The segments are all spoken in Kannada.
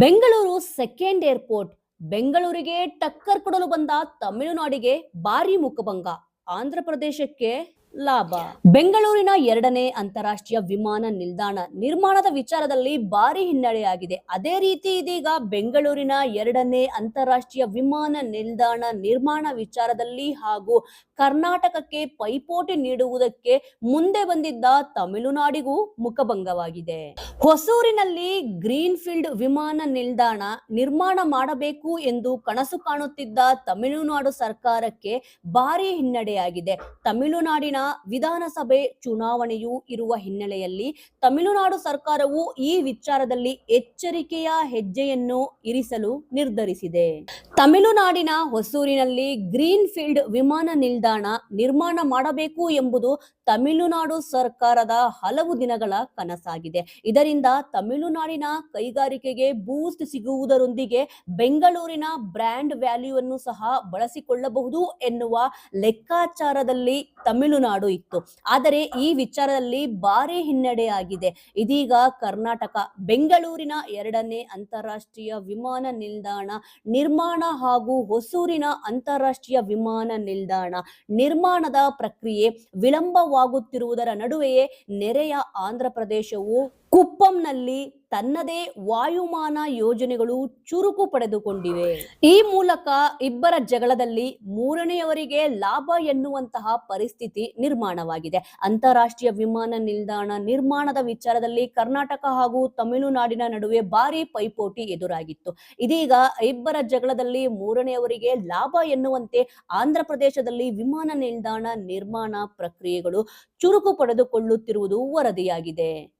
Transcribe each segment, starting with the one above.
ಬೆಂಗಳೂರು ಸೆಕೆಂಡ್ ಏರ್ಪೋರ್ಟ್ ಬೆಂಗಳೂರಿಗೆ ಟಕ್ಕರ್ ಕೊಡಲು ಬಂದ ತಮಿಳುನಾಡಿಗೆ ಭಾರಿ ಮುಖಭಂಗ. ಆಂಧ್ರ ಪ್ರದೇಶಕ್ಕೆ ಲಾಭ. ಬೆಂಗಳೂರಿನ ಎರಡನೇ ಅಂತಾರಾಷ್ಟ್ರೀಯ ವಿಮಾನ ನಿಲ್ದಾಣ ನಿರ್ಮಾಣದ ವಿಚಾರದಲ್ಲಿ ಭಾರಿ ಹಿನ್ನಡೆಯಾಗಿದೆ. ಅದೇ ರೀತಿ ಇದೀಗ ಬೆಂಗಳೂರಿನ ಎರಡನೇ ಅಂತಾರಾಷ್ಟ್ರೀಯ ವಿಮಾನ ನಿಲ್ದಾಣ ನಿರ್ಮಾಣ ವಿಚಾರದಲ್ಲಿ ಹಾಗೂ ಕರ್ನಾಟಕಕ್ಕೆ ಪೈಪೋಟಿ ನೀಡುವುದಕ್ಕೆ ಮುಂದೆ ಬಂದಿದ್ದ ತಮಿಳುನಾಡಿಗೂ ಮುಖಭಂಗವಾಗಿದೆ. ಹೊಸೂರಿನಲ್ಲಿ ಗ್ರೀನ್ ಫೀಲ್ಡ್ ವಿಮಾನ ನಿಲ್ದಾಣ ನಿರ್ಮಾಣ ಮಾಡಬೇಕು ಎಂದು ಕನಸು ಕಾಣುತ್ತಿದ್ದ ತಮಿಳುನಾಡು ಸರ್ಕಾರಕ್ಕೆ ಭಾರಿ ಹಿನ್ನಡೆಯಾಗಿದೆ. ತಮಿಳುನಾಡಿನ ವಿಧಾನಸಭೆ ಚುನಾವಣೆಯೂ ಇರುವ ಹಿನ್ನೆಲೆಯಲ್ಲಿ ತಮಿಳುನಾಡು ಸರ್ಕಾರವು ಈ ವಿಚಾರದಲ್ಲಿ ಎಚ್ಚರಿಕೆಯ ಹೆಜ್ಜೆಯನ್ನು ಇರಿಸಲು ನಿರ್ಧರಿಸಿದೆ. ತಮಿಳುನಾಡಿನ ಹೊಸೂರಿನಲ್ಲಿ ಗ್ರೀನ್ ಫೀಲ್ಡ್ ವಿಮಾನ ನಿಲ್ದಾಣ ನಿರ್ಮಾಣ ಮಾಡಬೇಕು ಎಂಬುದು ತಮಿಳುನಾಡು ಸರ್ಕಾರದ ಹಲವು ದಿನಗಳ ಕನಸಾಗಿದೆ. ಇದರಿಂದ ತಮಿಳುನಾಡಿನ ಕೈಗಾರಿಕೆಗೆ ಬೂಸ್ಟ್ ಸಿಗುವುದರೊಂದಿಗೆ ಬೆಂಗಳೂರಿನ ಬ್ರ್ಯಾಂಡ್ ವ್ಯಾಲ್ಯೂವನ್ನು ಸಹ ಬಳಸಿಕೊಳ್ಳಬಹುದು ಎನ್ನುವ ಲೆಕ್ಕಾಚಾರದಲ್ಲಿ ತಮಿಳುನಾಡು ಇತ್ತು. ಆದರೆ ಈ ವಿಚಾರದಲ್ಲಿ ಭಾರಿ ಹಿನ್ನಡೆಯಾಗಿದೆ ಇದೀಗ ಕರ್ನಾಟಕ, ಬೆಂಗಳೂರಿನ ಎರಡನೇ ಅಂತಾರಾಷ್ಟ್ರೀಯ ವಿಮಾನ ನಿಲ್ದಾಣ, ನಿರ್ಮಾಣ ಹಾಗೂ ಹೊಸೂರಿನ ಅಂತಾರಾಷ್ಟ್ರೀಯ ವಿಮಾನ ನಿಲ್ದಾಣ ನಿರ್ಮಾಣದ ಪ್ರಕ್ರಿಯೆ ವಿಳಂಬವಾಗುತ್ತಿರುವುದರ ನಡುವೆಯೇ ನೆರೆಯ ಆಂಧ್ರ ಪ್ರದೇಶವು ಕುಪ್ಪಂನಲ್ಲಿ ತನ್ನದೇ ವಾಯುಮಾನ ಯೋಜನೆಗಳು ಚುರುಕು ಪಡೆದುಕೊಂಡಿವೆ. ಈ ಮೂಲಕ ಇಬ್ಬರ ಜಗಳದಲ್ಲಿ ಮೂರನೆಯವರಿಗೆ ಲಾಭ ಎನ್ನುವಂತಹ ಪರಿಸ್ಥಿತಿ ನಿರ್ಮಾಣವಾಗಿದೆ. ಅಂತಾರಾಷ್ಟ್ರೀಯ ವಿಮಾನ ನಿಲ್ದಾಣ ನಿರ್ಮಾಣದ ವಿಚಾರದಲ್ಲಿ ಕರ್ನಾಟಕ ಹಾಗೂ ತಮಿಳುನಾಡಿನ ನಡುವೆ ಭಾರಿ ಪೈಪೋಟಿ ಎದುರಾಗಿತ್ತು. ಇದೀಗ ಇಬ್ಬರ ಜಗಳದಲ್ಲಿ ಮೂರನೆಯವರಿಗೆ ಲಾಭ ಎನ್ನುವಂತೆ ಆಂಧ್ರ ಪ್ರದೇಶದಲ್ಲಿ ವಿಮಾನ ನಿಲ್ದಾಣ ನಿರ್ಮಾಣ ಪ್ರಕ್ರಿಯೆಗಳು ಚುರುಕು ಪಡೆದುಕೊಳ್ಳುತ್ತಿರುವುದು ವರದಿಯಾಗಿದೆ.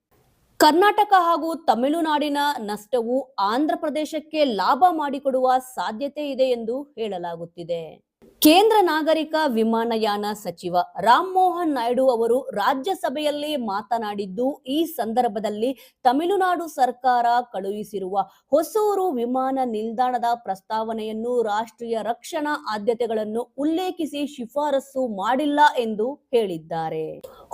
ಕರ್ನಾಟಕ ಹಾಗೂ ತಮಿಳುನಾಡಿನ ನಷ್ಟವು ಆಂಧ್ರ ಪ್ರದೇಶಕ್ಕೆ ಲಾಭ ಮಾಡಿಕೊಡುವ ಸಾಧ್ಯತೆ ಇದೆ ಎಂದು ಹೇಳಲಾಗುತ್ತಿದೆ. ಕೇಂದ್ರ ನಾಗರಿಕ ವಿಮಾನಯಾನ ಸಚಿವ ರಾಮ್ ಮೋಹನ್ ನಾಯ್ಡು ಅವರು ರಾಜ್ಯಸಭೆಯಲ್ಲಿ ಮಾತನಾಡಿದ್ದು, ಈ ಸಂದರ್ಭದಲ್ಲಿ ತಮಿಳುನಾಡು ಸರ್ಕಾರ ಕಳುಹಿಸಿರುವ ಹೊಸೂರು ವಿಮಾನ ನಿಲ್ದಾಣದ ಪ್ರಸ್ತಾವನೆಯನ್ನು ರಾಷ್ಟ್ರೀಯ ರಕ್ಷಣಾ ಆದ್ಯತೆಗಳನ್ನು ಉಲ್ಲೇಖಿಸಿ ಶಿಫಾರಸು ಮಾಡಿಲ್ಲ ಎಂದು ಹೇಳಿದ್ದಾರೆ.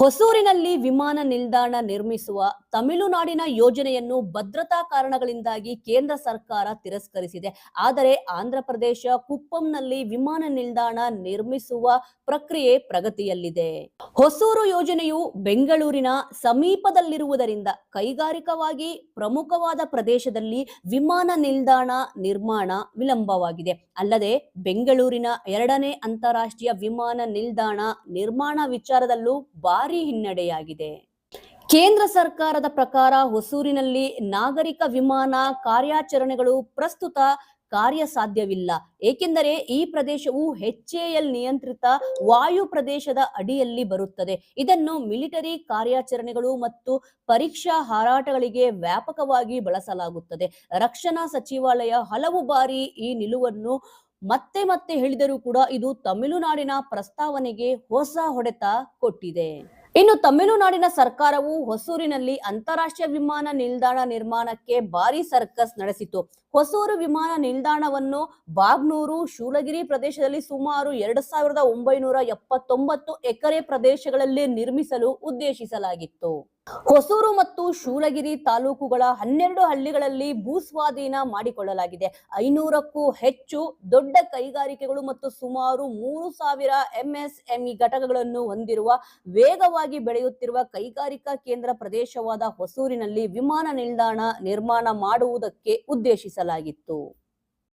ಹೊಸೂರಿನಲ್ಲಿ ವಿಮಾನ ನಿಲ್ದಾಣ ನಿರ್ಮಿಸುವ ತಮಿಳುನಾಡಿನ ಯೋಜನೆಯನ್ನು ಭದ್ರತಾ ಕಾರಣಗಳಿಂದಾಗಿ ಕೇಂದ್ರ ಸರ್ಕಾರ ತಿರಸ್ಕರಿಸಿದೆ. ಆದರೆ ಆಂಧ್ರ ಪ್ರದೇಶ ಕುಪ್ಪಂನಲ್ಲಿ ವಿಮಾನ ನಿಲ್ದಾಣ ನಿರ್ಮಿಸುವ ಪ್ರಕ್ರಿಯೆ ಪ್ರಗತಿಯಲ್ಲಿದೆ. ಹೊಸೂರು ಯೋಜನೆಯು ಬೆಂಗಳೂರಿನ ಸಮೀಪದಲ್ಲಿರುವುದರಿಂದ ಕೈಗಾರಿಕವಾಗಿ ಪ್ರಮುಖವಾದ ಪ್ರದೇಶದಲ್ಲಿ ವಿಮಾನ ನಿಲ್ದಾಣ ನಿರ್ಮಾಣ ವಿಳಂಬವಾಗಿದೆ. ಅಲ್ಲದೆ ಬೆಂಗಳೂರಿನ ಎರಡನೇ ಅಂತಾರಾಷ್ಟ್ರೀಯ ವಿಮಾನ ನಿಲ್ದಾಣ ನಿರ್ಮಾಣ ವಿಚಾರದಲ್ಲೂ ಭಾರಿ ಹಿನ್ನಡೆಯಾಗಿದೆ. ಕೇಂದ್ರ ಸರ್ಕಾರದ ಪ್ರಕಾರ ಹೊಸೂರಿನಲ್ಲಿ ನಾಗರಿಕ ವಿಮಾನ ಕಾರ್ಯಾಚರಣೆಗಳು ಪ್ರಸ್ತುತ ಕಾರ್ಯಸಾಧ್ಯವಿಲ್ಲ. ಏಕೆಂದರೆ ಈ ಪ್ರದೇಶವು ಹೆಚ್ಎಎಲ್ ನಿಯಂತ್ರಿತ ವಾಯು ಪ್ರದೇಶದ ಅಡಿಯಲ್ಲಿ ಬರುತ್ತದೆ. ಇದನ್ನು ಮಿಲಿಟರಿ ಕಾರ್ಯಾಚರಣೆಗಳು ಮತ್ತು ಪರೀಕ್ಷಾ ಹಾರಾಟಗಳಿಗೆ ವ್ಯಾಪಕವಾಗಿ ಬಳಸಲಾಗುತ್ತದೆ. ರಕ್ಷಣಾ ಸಚಿವಾಲಯ ಹಲವು ಬಾರಿ ಈ ನಿಲುವನ್ನು ಮತ್ತೆ ಮತ್ತೆ ಹೇಳಿದರೂ ಕೂಡ ಇದು ತಮಿಳುನಾಡಿನ ಪ್ರಸ್ತಾವನೆಗೆ ಹೊಸ ಹೊಡೆತ ಕೊಟ್ಟಿದೆ. ಇನ್ನು ತಮಿಳುನಾಡಿನ ಸರ್ಕಾರವು ಹೊಸೂರಿನಲ್ಲಿ ಅಂತಾರಾಷ್ಟ್ರೀಯ ವಿಮಾನ ನಿಲ್ದಾಣ ನಿರ್ಮಾಣಕ್ಕೆ ಭಾರಿ ಸರ್ಕಸ್ ನಡೆಸಿತು. ಹೊಸೂರು ವಿಮಾನ ನಿಲ್ದಾಣವನ್ನು ಬಾಗ್ನೂರು ಶೂಲಗಿರಿ ಪ್ರದೇಶದಲ್ಲಿ ಸುಮಾರು ಎರಡು ಸಾವಿರದ ಒಂಬೈನೂರ ಎಪ್ಪತ್ತೊಂಬತ್ತು ಎಕರೆ ಪ್ರದೇಶಗಳಲ್ಲಿ ನಿರ್ಮಿಸಲು ಉದ್ದೇಶಿಸಲಾಗಿತ್ತು. ಹೊಸೂರು ಮತ್ತು ಶೂಲಗಿರಿ ತಾಲೂಕುಗಳ ಹನ್ನೆರಡು ಹಳ್ಳಿಗಳಲ್ಲಿ ಭೂಸ್ವಾಧೀನ ಮಾಡಿಕೊಳ್ಳಲಾಗಿದೆ. ಐನೂರಕ್ಕೂ ಹೆಚ್ಚು ದೊಡ್ಡ ಕೈಗಾರಿಕೆಗಳು ಮತ್ತು ಸುಮಾರು ಮೂರು ಸಾವಿರ ಎಂಎಸ್ಎಂಇ ಘಟಕಗಳನ್ನು ಹೊಂದಿರುವ, ವೇಗವಾಗಿ ಬೆಳೆಯುತ್ತಿರುವ ಕೈಗಾರಿಕಾ ಕೇಂದ್ರ ಪ್ರದೇಶವಾದ ಹೊಸೂರಿನಲ್ಲಿ ವಿಮಾನ ನಿಲ್ದಾಣ ನಿರ್ಮಾಣ ಮಾಡುವುದಕ್ಕೆ ಉದ್ದೇಶಿಸಲಾಗಿತ್ತು